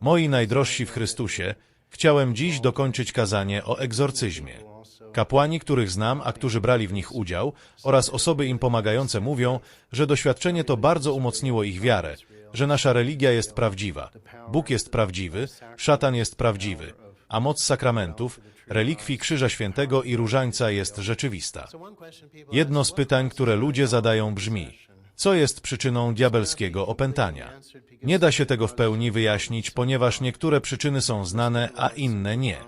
Moi najdrożsi w Chrystusie, chciałem dziś dokończyć kazanie o egzorcyzmie. Kapłani, których znam, a którzy brali w nich udział, oraz osoby im pomagające mówią, że doświadczenie to bardzo umocniło ich wiarę, że nasza religia jest prawdziwa, Bóg jest prawdziwy, szatan jest prawdziwy, a moc sakramentów, relikwii Krzyża Świętego i Różańca jest rzeczywista. Jedno z pytań, które ludzie zadają brzmi, co jest przyczyną diabelskiego opętania? Nie da się tego w pełni wyjaśnić, ponieważ niektóre przyczyny są znane, a inne nie.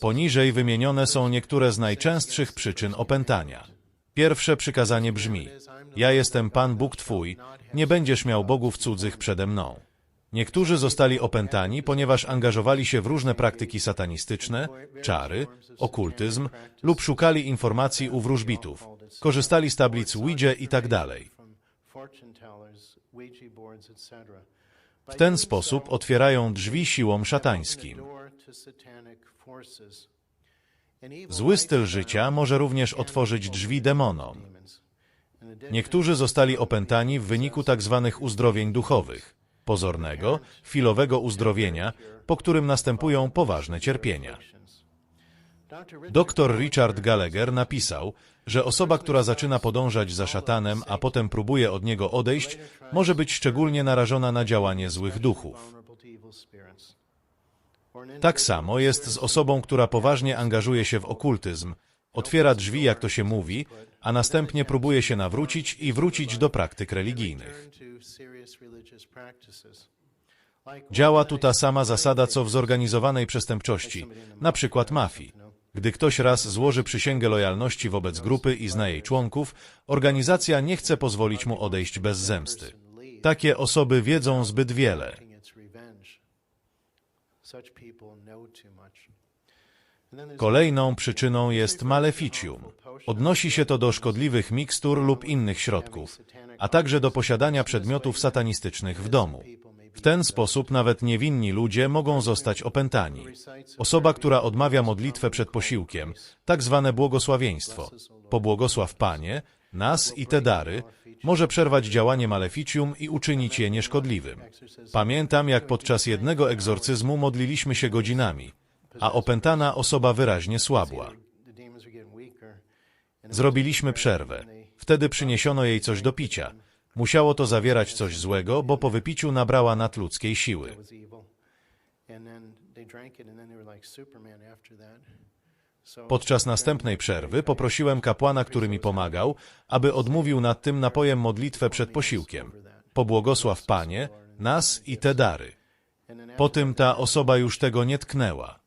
Poniżej wymienione są niektóre z najczęstszych przyczyn opętania. Pierwsze przykazanie brzmi: Ja jestem Pan Bóg Twój, nie będziesz miał bogów cudzych przede mną. Niektórzy zostali opętani, ponieważ angażowali się w różne praktyki satanistyczne, czary, okultyzm lub szukali informacji u wróżbitów, korzystali z tablic Ouija tak dalej. W ten sposób otwierają drzwi siłom szatańskim. Zły styl życia może również otworzyć drzwi demonom. Niektórzy zostali opętani w wyniku tzw. uzdrowień duchowych, pozornego, chwilowego uzdrowienia, po którym następują poważne cierpienia. Dr Richard Gallagher napisał, że osoba, która zaczyna podążać za szatanem, a potem próbuje od niego odejść, może być szczególnie narażona na działanie złych duchów. Tak samo jest z osobą, która poważnie angażuje się w okultyzm, otwiera drzwi, jak to się mówi, a następnie próbuje się nawrócić i wrócić do praktyk religijnych. Działa tu ta sama zasada, co w zorganizowanej przestępczości, na przykład mafii. Gdy ktoś raz złoży przysięgę lojalności wobec grupy i zna jej członków, organizacja nie chce pozwolić mu odejść bez zemsty. Takie osoby wiedzą zbyt wiele. Kolejną przyczyną jest maleficium. Odnosi się to do szkodliwych mikstur lub innych środków, a także do posiadania przedmiotów satanistycznych w domu. W ten sposób nawet niewinni ludzie mogą zostać opętani. Osoba, która odmawia modlitwę przed posiłkiem, tak zwane błogosławieństwo, pobłogosław Panie, nas i te dary, może przerwać działanie maleficium i uczynić je nieszkodliwym. Pamiętam, jak podczas jednego egzorcyzmu modliliśmy się godzinami, a opętana osoba wyraźnie słabła. Zrobiliśmy przerwę. Wtedy przyniesiono jej coś do picia. Musiało to zawierać coś złego, bo po wypiciu nabrała nadludzkiej siły. Podczas następnej przerwy poprosiłem kapłana, który mi pomagał, aby odmówił nad tym napojem modlitwę przed posiłkiem. Pobłogosław Panie, nas i te dary. Po tym ta osoba już tego nie tknęła.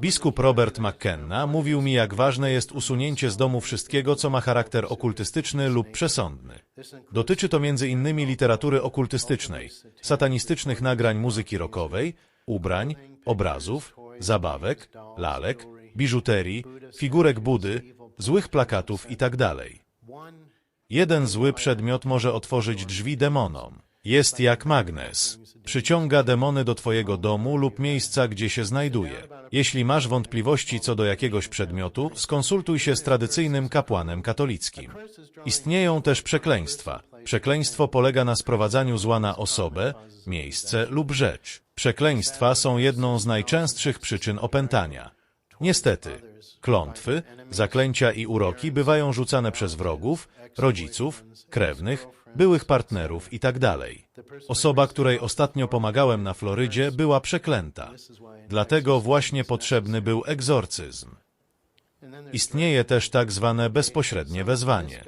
Biskup Robert McKenna mówił mi, jak ważne jest usunięcie z domu wszystkiego, co ma charakter okultystyczny lub przesądny. Dotyczy to innymi literatury okultystycznej, satanistycznych nagrań muzyki rockowej, ubrań, obrazów, zabawek, lalek, biżuterii, figurek Budy, złych plakatów itd. Jeden zły przedmiot może otworzyć drzwi demonom. Jest jak magnes. Przyciąga demony do Twojego domu lub miejsca, gdzie się znajduje. Jeśli masz wątpliwości co do jakiegoś przedmiotu, skonsultuj się z tradycyjnym kapłanem katolickim. Istnieją też przekleństwa. Przekleństwo polega na sprowadzaniu zła na osobę, miejsce lub rzecz. Przekleństwa są jedną z najczęstszych przyczyn opętania. Niestety, klątwy, zaklęcia i uroki bywają rzucane przez wrogów, rodziców, krewnych, byłych partnerów itd. Osoba, której ostatnio pomagałem na Florydzie, była przeklęta. Dlatego właśnie potrzebny był egzorcyzm. Istnieje też tak zwane bezpośrednie wezwanie.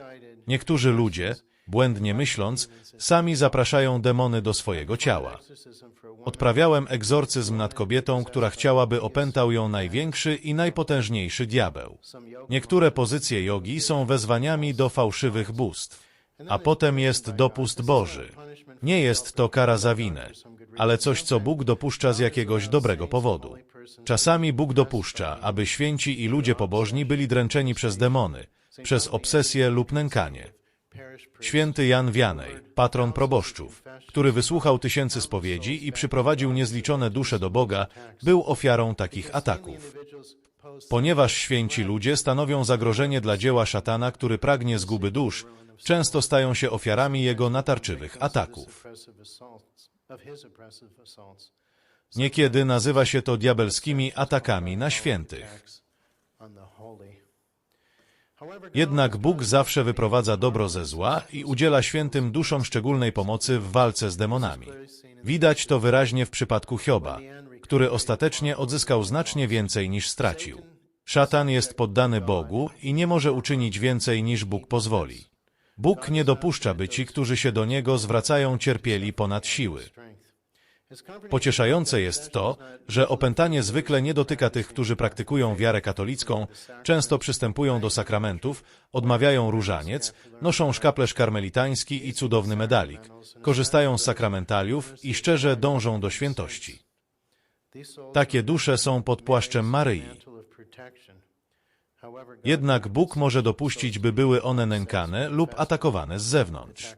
Niektórzy ludzie, błędnie myśląc, sami zapraszają demony do swojego ciała. Odprawiałem egzorcyzm nad kobietą, która chciała, opętał ją największy i najpotężniejszy diabeł. Niektóre pozycje jogi są wezwaniami do fałszywych bóstw. A potem jest dopust Boży. Nie jest to kara za winę, ale coś, co Bóg dopuszcza z jakiegoś dobrego powodu. Czasami Bóg dopuszcza, aby święci i ludzie pobożni byli dręczeni przez demony, przez obsesję lub nękanie. Święty Jan Wianej, patron proboszczów, który wysłuchał tysięcy spowiedzi i przyprowadził niezliczone dusze do Boga, był ofiarą takich ataków. Ponieważ święci ludzie stanowią zagrożenie dla dzieła szatana, który pragnie zguby dusz, często stają się ofiarami jego natarczywych ataków. Niekiedy nazywa się to diabelskimi atakami na świętych. Jednak Bóg zawsze wyprowadza dobro ze zła i udziela świętym duszom szczególnej pomocy w walce z demonami. Widać to wyraźnie w przypadku Hioba, który ostatecznie odzyskał znacznie więcej niż stracił. Szatan jest poddany Bogu i nie może uczynić więcej niż Bóg pozwoli. Bóg nie dopuszcza, by ci, którzy się do Niego zwracają, cierpieli ponad siły. Pocieszające jest to, że opętanie zwykle nie dotyka tych, którzy praktykują wiarę katolicką, często przystępują do sakramentów, odmawiają różaniec, noszą szkaplerz karmelitański i cudowny medalik, korzystają z sakramentaliów i szczerze dążą do świętości. Takie dusze są pod płaszczem Maryi. Jednak Bóg może dopuścić, by były one nękane lub atakowane z zewnątrz.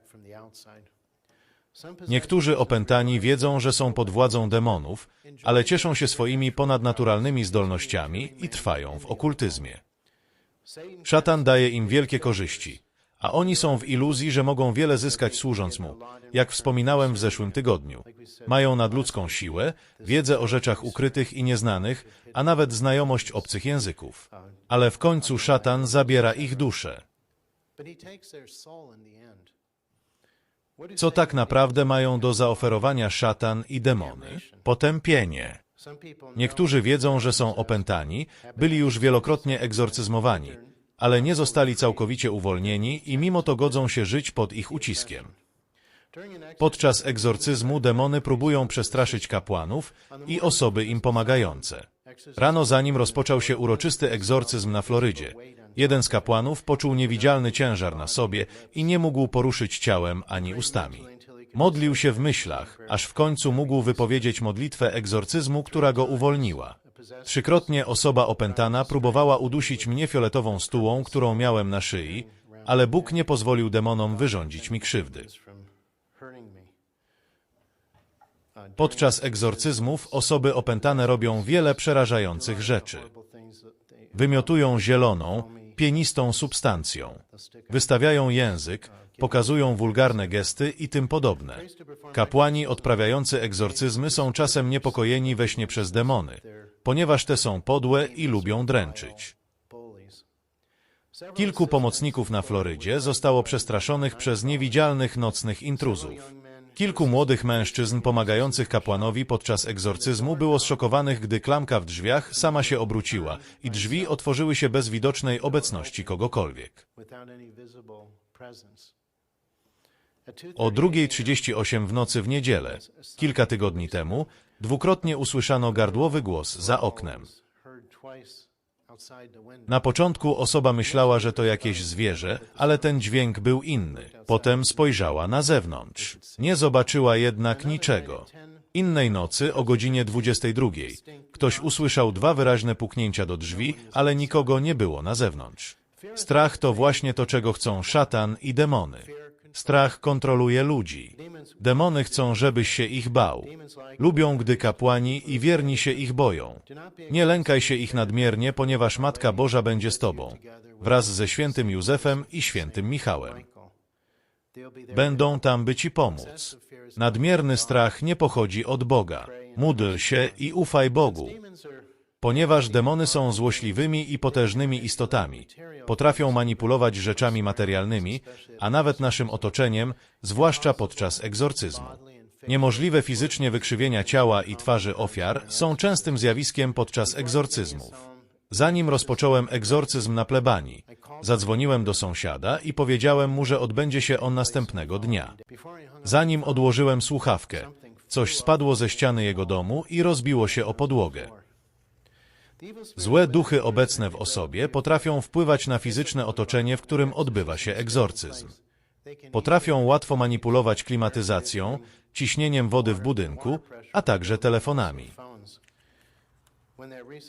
Niektórzy opętani wiedzą, że są pod władzą demonów, ale cieszą się swoimi ponadnaturalnymi zdolnościami i trwają w okultyzmie. Szatan daje im wielkie korzyści, a oni są w iluzji, że mogą wiele zyskać służąc mu. Jak wspominałem w zeszłym tygodniu, mają nadludzką siłę, wiedzę o rzeczach ukrytych i nieznanych, a nawet znajomość obcych języków. Ale w końcu szatan zabiera ich duszę. Co tak naprawdę mają do zaoferowania szatan i demony? Potępienie. Niektórzy wiedzą, że są opętani, byli już wielokrotnie egzorcyzmowani, ale nie zostali całkowicie uwolnieni i mimo to godzą się żyć pod ich uciskiem. Podczas egzorcyzmu demony próbują przestraszyć kapłanów i osoby im pomagające. Rano zanim rozpoczął się uroczysty egzorcyzm na Florydzie, jeden z kapłanów poczuł niewidzialny ciężar na sobie i nie mógł poruszyć ciałem ani ustami. Modlił się w myślach, aż w końcu mógł wypowiedzieć modlitwę egzorcyzmu, która go uwolniła. Trzykrotnie osoba opętana próbowała udusić mnie fioletową stułą, którą miałem na szyi, ale Bóg nie pozwolił demonom wyrządzić mi krzywdy. Podczas egzorcyzmów osoby opętane robią wiele przerażających rzeczy. Wymiotują zieloną, pienistą substancją. Wystawiają język, pokazują wulgarne gesty i tym podobne. Kapłani odprawiający egzorcyzmy są czasem niepokojeni we śnie przez demony, ponieważ te są podłe i lubią dręczyć. Kilku pomocników na Florydzie zostało przestraszonych przez niewidzialnych nocnych intruzów. Kilku młodych mężczyzn pomagających kapłanowi podczas egzorcyzmu było zszokowanych, gdy klamka w drzwiach sama się obróciła i drzwi otworzyły się bez widocznej obecności kogokolwiek. O 2.38 w nocy w niedzielę, kilka tygodni temu, dwukrotnie usłyszano gardłowy głos za oknem. Na początku osoba myślała, że to jakieś zwierzę, ale ten dźwięk był inny. Potem spojrzała na zewnątrz. Nie zobaczyła jednak niczego. Innej nocy o godzinie 22 ktoś usłyszał dwa wyraźne puknięcia do drzwi, ale nikogo nie było na zewnątrz. Strach to właśnie to, czego chcą szatan i demony. Strach kontroluje ludzi. Demony chcą, żebyś się ich bał. Lubią, gdy kapłani i wierni się ich boją. Nie lękaj się ich nadmiernie, ponieważ Matka Boża będzie z tobą, wraz ze świętym Józefem i świętym Michałem. Będą tam, by ci pomóc. Nadmierny strach nie pochodzi od Boga. Módl się i ufaj Bogu. Ponieważ demony są złośliwymi i potężnymi istotami, potrafią manipulować rzeczami materialnymi, a nawet naszym otoczeniem, zwłaszcza podczas egzorcyzmu. Niemożliwe fizycznie wykrzywienia ciała i twarzy ofiar są częstym zjawiskiem podczas egzorcyzmów. Zanim rozpocząłem egzorcyzm na plebanii, zadzwoniłem do sąsiada i powiedziałem mu, że odbędzie się on następnego dnia. Zanim odłożyłem słuchawkę, coś spadło ze ściany jego domu i rozbiło się o podłogę. Złe duchy obecne w osobie potrafią wpływać na fizyczne otoczenie, w którym odbywa się egzorcyzm. Potrafią łatwo manipulować klimatyzacją, ciśnieniem wody w budynku, a także telefonami.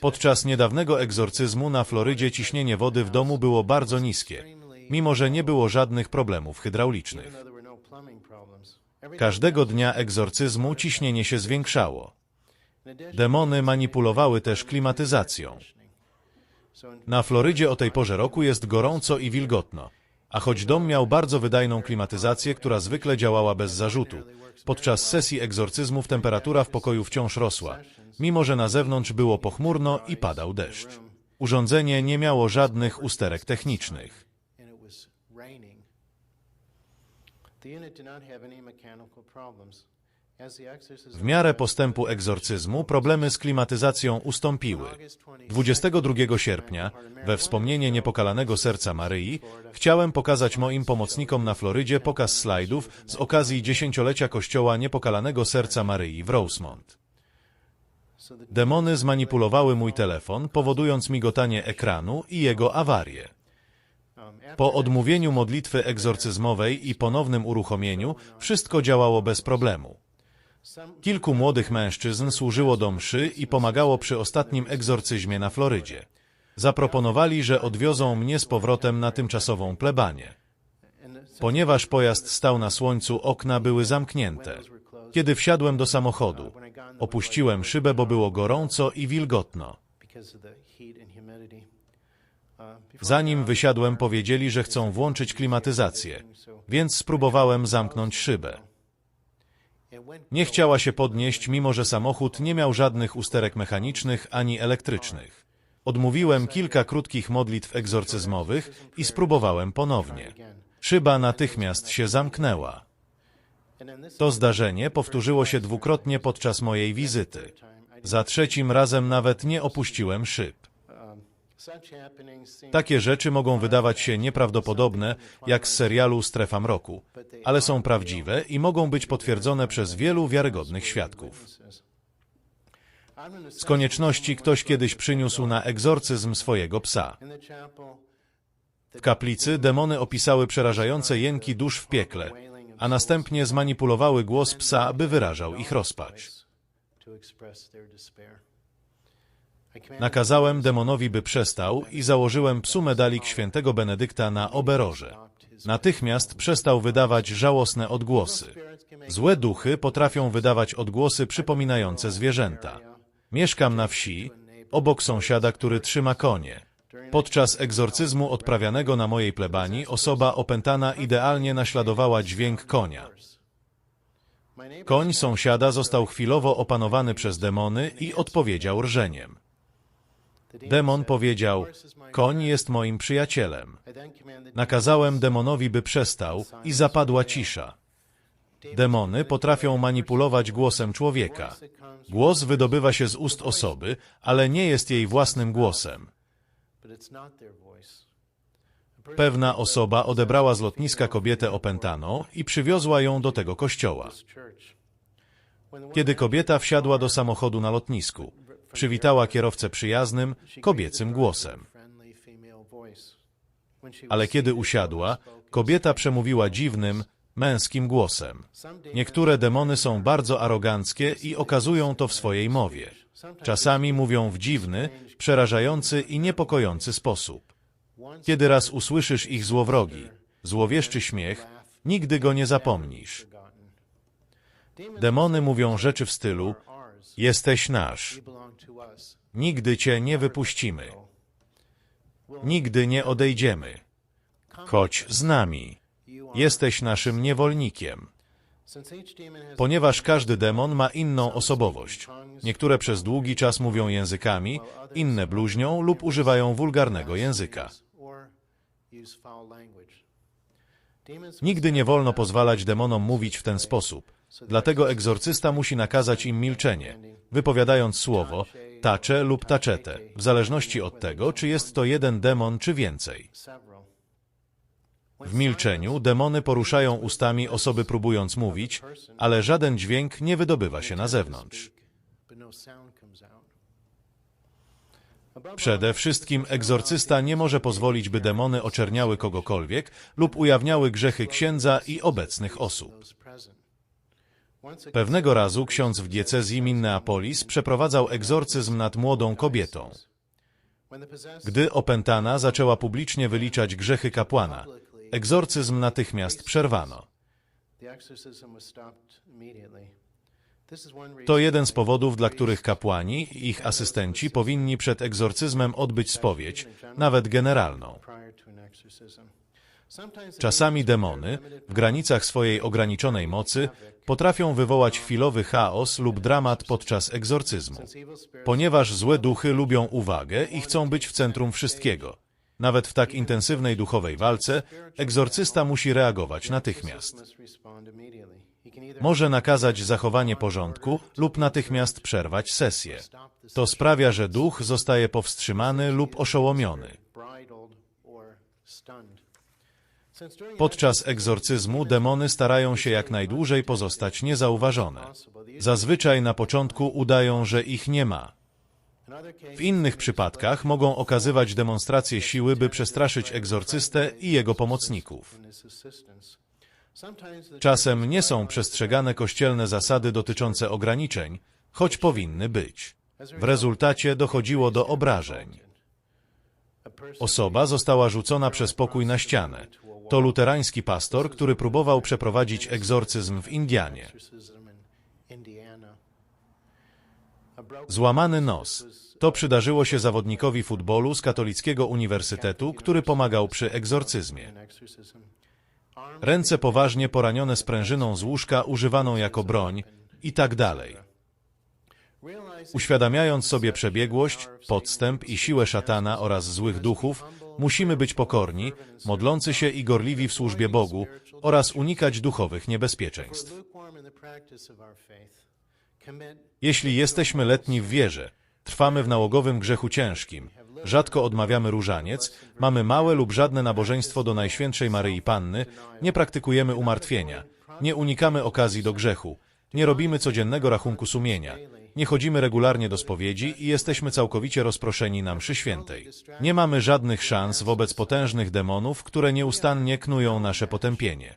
Podczas niedawnego egzorcyzmu na Florydzie ciśnienie wody w domu było bardzo niskie, mimo że nie było żadnych problemów hydraulicznych. Każdego dnia egzorcyzmu ciśnienie się zwiększało. Demony manipulowały też klimatyzacją. Na Florydzie o tej porze roku jest gorąco i wilgotno. A choć dom miał bardzo wydajną klimatyzację, która zwykle działała bez zarzutu, podczas sesji egzorcyzmów temperatura w pokoju wciąż rosła, mimo że na zewnątrz było pochmurno i padał deszcz. Urządzenie nie miało żadnych usterek technicznych. W miarę postępu egzorcyzmu problemy z klimatyzacją ustąpiły. 22 sierpnia, we wspomnienie niepokalanego serca Maryi, chciałem pokazać moim pomocnikom na Florydzie pokaz slajdów z okazji dziesięciolecia kościoła niepokalanego serca Maryi w Rosemont. Demony zmanipulowały mój telefon, powodując migotanie ekranu i jego awarię. Po odmówieniu modlitwy egzorcyzmowej i ponownym uruchomieniu wszystko działało bez problemu. Kilku młodych mężczyzn służyło do mszy i pomagało przy ostatnim egzorcyzmie na Florydzie. Zaproponowali, że odwiozą mnie z powrotem na tymczasową plebanię. Ponieważ pojazd stał na słońcu, okna były zamknięte. Kiedy wsiadłem do samochodu, opuściłem szybę, bo było gorąco i wilgotno. Zanim wysiadłem, powiedzieli, że chcą włączyć klimatyzację, więc spróbowałem zamknąć szybę. Nie chciała się podnieść, mimo że samochód nie miał żadnych usterek mechanicznych ani elektrycznych. Odmówiłem kilka krótkich modlitw egzorcyzmowych i spróbowałem ponownie. Szyba natychmiast się zamknęła. To zdarzenie powtórzyło się dwukrotnie podczas mojej wizyty. Za trzecim razem nawet nie opuściłem szyb. Takie rzeczy mogą wydawać się nieprawdopodobne, jak z serialu Strefa Mroku, ale są prawdziwe i mogą być potwierdzone przez wielu wiarygodnych świadków. Z konieczności ktoś kiedyś przyniósł na egzorcyzm swojego psa. W kaplicy demony opisały przerażające jęki dusz w piekle, a następnie zmanipulowały głos psa, by wyrażał ich rozpacz. Nakazałem demonowi, by przestał i założyłem psu medalik świętego Benedykta na oberorze. Natychmiast przestał wydawać żałosne odgłosy. Złe duchy potrafią wydawać odgłosy przypominające zwierzęta. Mieszkam na wsi, obok sąsiada, który trzyma konie. Podczas egzorcyzmu odprawianego na mojej plebanii osoba opętana idealnie naśladowała dźwięk konia. Koń sąsiada został chwilowo opanowany przez demony i odpowiedział rżeniem. Demon powiedział, koń jest moim przyjacielem. Nakazałem demonowi, by przestał i zapadła cisza. Demony potrafią manipulować głosem człowieka. Głos wydobywa się z ust osoby, ale nie jest jej własnym głosem. Pewna osoba odebrała z lotniska kobietę opętaną i przywiozła ją do tego kościoła. Kiedy kobieta wsiadła do samochodu na lotnisku, przywitała kierowcę przyjaznym, kobiecym głosem. Ale kiedy usiadła, kobieta przemówiła dziwnym, męskim głosem. Niektóre demony są bardzo aroganckie i okazują to w swojej mowie. Czasami mówią w dziwny, przerażający i niepokojący sposób. Kiedy raz usłyszysz ich złowrogi, złowieszczy śmiech, nigdy go nie zapomnisz. Demony mówią rzeczy w stylu. Jesteś nasz, nigdy cię nie wypuścimy, nigdy nie odejdziemy. Chodź z nami, jesteś naszym niewolnikiem. Ponieważ każdy demon ma inną osobowość. Niektóre przez długi czas mówią językami, inne bluźnią lub używają wulgarnego języka. Nigdy nie wolno pozwalać demonom mówić w ten sposób. Dlatego egzorcysta musi nakazać im milczenie, wypowiadając słowo tacze lub taczetę, w zależności od tego, czy jest to jeden demon, czy więcej. W milczeniu demony poruszają ustami osoby próbując mówić, ale żaden dźwięk nie wydobywa się na zewnątrz. Przede wszystkim egzorcysta nie może pozwolić, by demony oczerniały kogokolwiek lub ujawniały grzechy księdza i obecnych osób. Pewnego razu ksiądz w diecezji Minneapolis przeprowadzał egzorcyzm nad młodą kobietą. Gdy opętana zaczęła publicznie wyliczać grzechy kapłana, egzorcyzm natychmiast przerwano. To jeden z powodów, dla których kapłani i ich asystenci powinni przed egzorcyzmem odbyć spowiedź, nawet generalną. Czasami demony, w granicach swojej ograniczonej mocy, potrafią wywołać chwilowy chaos lub dramat podczas egzorcyzmu. Ponieważ złe duchy lubią uwagę i chcą być w centrum wszystkiego. Nawet w tak intensywnej duchowej walce, egzorcysta musi reagować natychmiast. Może nakazać zachowanie porządku lub natychmiast przerwać sesję. To sprawia, że duch zostaje powstrzymany lub oszołomiony. Podczas egzorcyzmu demony starają się jak najdłużej pozostać niezauważone. Zazwyczaj na początku udają, że ich nie ma. W innych przypadkach mogą okazywać demonstracje siły, by przestraszyć egzorcystę i jego pomocników. Czasem nie są przestrzegane kościelne zasady dotyczące ograniczeń, choć powinny być. W rezultacie dochodziło do obrażeń. Osoba została rzucona przez pokój na ścianę. To luterański pastor, który próbował przeprowadzić egzorcyzm w Indianie. Złamany nos. To przydarzyło się zawodnikowi futbolu z katolickiego uniwersytetu, który pomagał przy egzorcyzmie. Ręce poważnie poranione sprężyną z łóżka używaną jako broń i tak dalej. Uświadamiając sobie przebiegłość, podstęp i siłę szatana oraz złych duchów, musimy być pokorni, modlący się i gorliwi w służbie Bogu oraz unikać duchowych niebezpieczeństw. Jeśli jesteśmy letni w wierze, trwamy w nałogowym grzechu ciężkim, rzadko odmawiamy różaniec, mamy małe lub żadne nabożeństwo do Najświętszej Maryi Panny, nie praktykujemy umartwienia, nie unikamy okazji do grzechu, nie robimy codziennego rachunku sumienia, nie chodzimy regularnie do spowiedzi i jesteśmy całkowicie rozproszeni na mszy świętej. Nie mamy żadnych szans wobec potężnych demonów, które nieustannie knują nasze potępienie.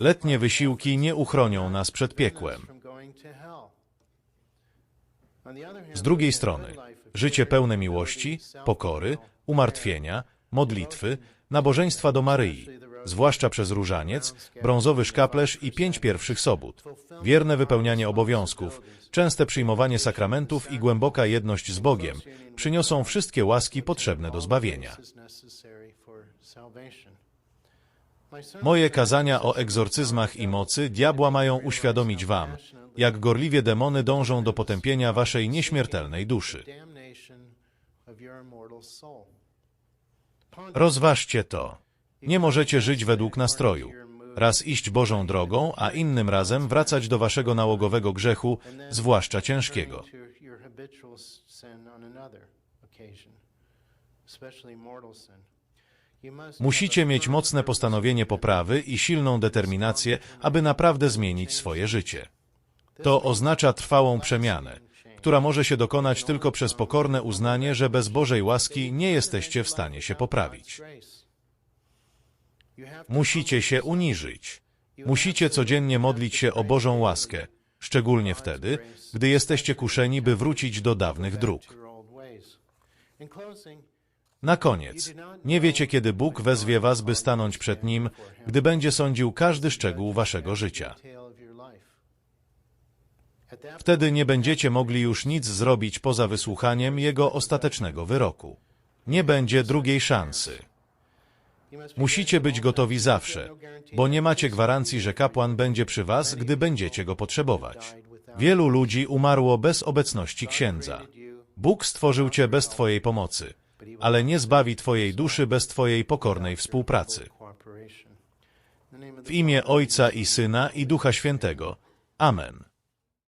Letnie wysiłki nie uchronią nas przed piekłem. Z drugiej strony, życie pełne miłości, pokory, umartwienia, modlitwy, nabożeństwa do Maryi, zwłaszcza przez różaniec, brązowy szkaplerz i pięć pierwszych sobót, wierne wypełnianie obowiązków, częste przyjmowanie sakramentów i głęboka jedność z Bogiem przyniosą wszystkie łaski potrzebne do zbawienia. Moje kazania o egzorcyzmach i mocy diabła mają uświadomić wam, jak gorliwie demony dążą do potępienia waszej nieśmiertelnej duszy. Rozważcie to. Nie możecie żyć według nastroju. Raz iść Bożą drogą, a innym razem wracać do waszego nałogowego grzechu, zwłaszcza ciężkiego. Musicie mieć mocne postanowienie poprawy i silną determinację, aby naprawdę zmienić swoje życie. To oznacza trwałą przemianę, która może się dokonać tylko przez pokorne uznanie, że bez Bożej łaski nie jesteście w stanie się poprawić. Musicie się uniżyć. Musicie codziennie modlić się o Bożą łaskę, szczególnie wtedy, gdy jesteście kuszeni, by wrócić do dawnych dróg. Na koniec, nie wiecie, kiedy Bóg wezwie was, by stanąć przed Nim, gdy będzie sądził każdy szczegół waszego życia. Wtedy nie będziecie mogli już nic zrobić poza wysłuchaniem Jego ostatecznego wyroku. Nie będzie drugiej szansy. Musicie być gotowi zawsze, bo nie macie gwarancji, że kapłan będzie przy was, gdy będziecie go potrzebować. Wielu ludzi umarło bez obecności księdza. Bóg stworzył cię bez twojej pomocy, ale nie zbawi twojej duszy bez twojej pokornej współpracy. W imię Ojca i Syna i Ducha Świętego. Amen.